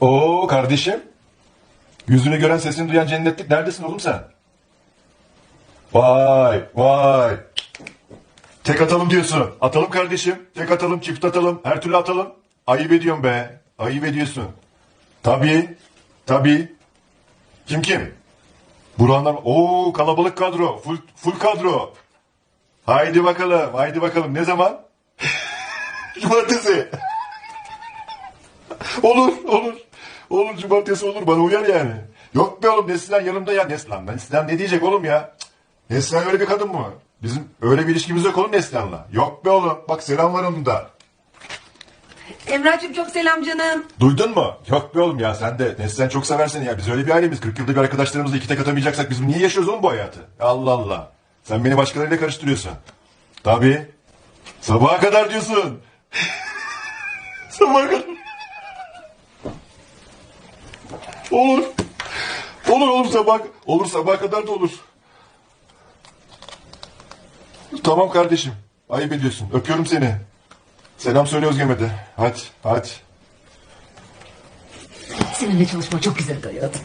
Oo kardeşim. Yüzünü gören sesini duyan cennetlik neredesin oğlum sen? Vay vay. Tek atalım diyorsun. Atalım kardeşim. Tek atalım, çift atalım, her türlü atalım. Ayıp ediyorsun be. Ayıp ediyorsun. Tabii. Tabii. Kim kim? Burhanlar. Oo kalabalık kadro. Full, full kadro. Haydi bakalım. Haydi bakalım. Ne zaman? Cumartesi. Olur, olur. Olur cumartesi olur bana uyar yani. Yok be oğlum Neslihan yanımda ya. Neslihan Neslihan ne diyecek oğlum ya? Neslihan öyle bir kadın mı? Bizim öyle bir ilişkimiz yok oğlum Neslihan'la. Yok be oğlum. Bak selam var onun da. Emrah'cığım çok selam canım. Duydun mu? Yok be oğlum ya sen de Neslihan çok sever seni ya. Biz öyle bir aileyiz. 40 yılda bir arkadaşlarımızla iki tek atamayacaksak biz niye yaşıyoruz oğlum bu hayatı? Allah Allah. Sen beni başkalarıyla karıştırıyorsun. Tabii. Sabaha kadar diyorsun. Sabaha. Olur. Olur oğlum sabah. Olur sabaha kadar da olur. Tamam kardeşim. Ayıp ediyorsun. Öpüyorum seni. Selam söyle Özgem'e de. Hadi, hadi. Seninle çalışma çok güzel hayatım.